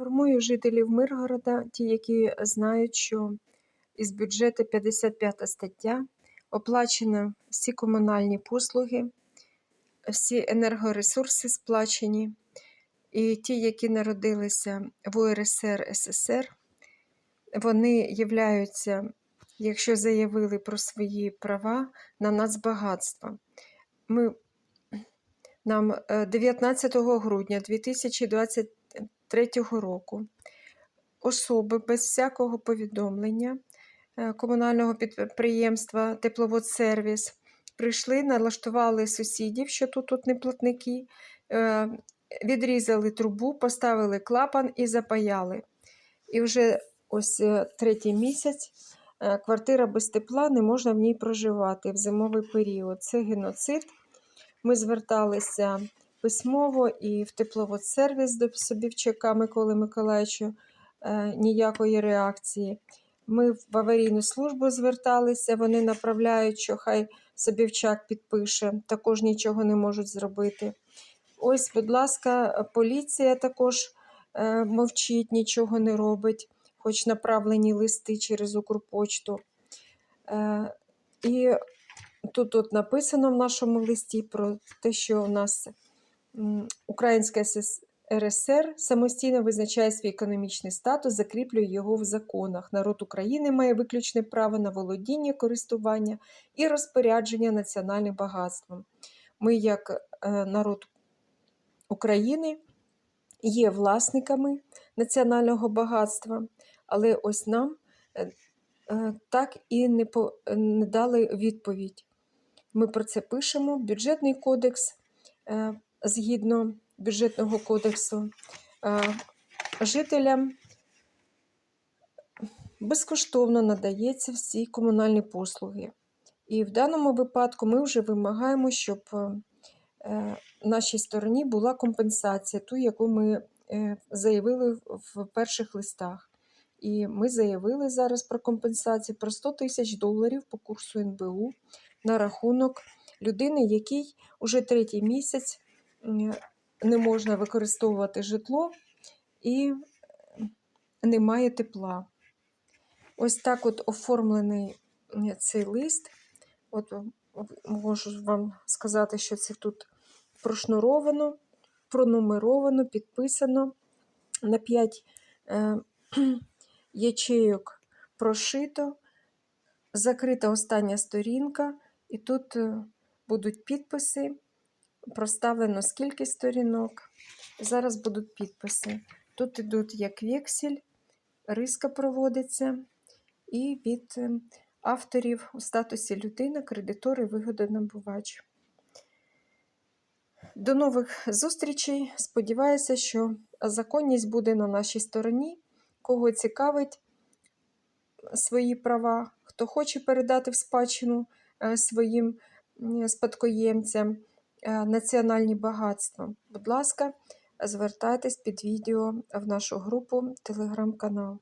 Інформую жителів Миргорода, ті, які знають, що із бюджету 55 стаття оплачено всі комунальні послуги, всі енергоресурси сплачені. І ті, які народилися в УРСР СССР, вони являються, якщо заявили про свої права на нацбагатство. Ми, нам е, 19 грудня 2023 року особи без всякого повідомлення е, комунального підприємства Тепловодсервіс прийшли, налаштували сусідів, що тут, тут не платники, е, відрізали трубу, поставили клапан і запаяли. І вже ось е, третій місяць квартира без тепла, не можна в ній проживати в зимовий період. Це геноцид. Ми зверталися письмово і в тепловодсервіс до Собівчака Миколи Миколаївича е, ніякої реакції. Ми в аварійну службу зверталися, вони направляють, що хай Собівчак підпише, також нічого не можуть зробити. Ось, будь ласка, поліція також е, мовчить, нічого не робить, хоч направлені листи через Укрпочту. Е, і тут от написано в нашому листі про те, що у нас Українська РСР самостійно визначає свій економічний статус, закріплює його в законах. Народ України має виключне право на володіння, користування і розпорядження національним багатством. Ми, як е, народ України, є власниками національного багатства, але ось нам е, е, так і не, не дали відповідь. Ми про це пишемо. Бюджетний кодекс згідно бюджетного кодексу е, жителям безкоштовно надається всі комунальні послуги. І в даному випадку ми вже вимагаємо, щоб е, е, нашій стороні була компенсація, ту, яку ми заявили в- перших листах. І ми заявили зараз про компенсацію про 100 тисяч доларів по курсу НБУ на рахунок людини, якій уже третій місяць не можна використовувати житло і немає тепла. Ось так от оформлений цей лист. От можу вам сказати, що це тут прошнуровано, пронумеровано, підписано на 5 е, ячейок прошито, закрита остання сторінка, і тут е, будуть підписи, проставлено скільки сторінок. Зараз будуть підписи. Тут ідуть як вексель, риска проводиться, і від е, авторів у статусі людина, кредитор і вигодонабувач. До нових зустрічей. Сподіваюся, що законність буде на нашій стороні. Кого цікавить свої права, хто хоче передати в спадщину е, своїм спадкоємцям е, національні багатства. Будь ласка, звертайтесь під відео в нашу групу телеграм-канал.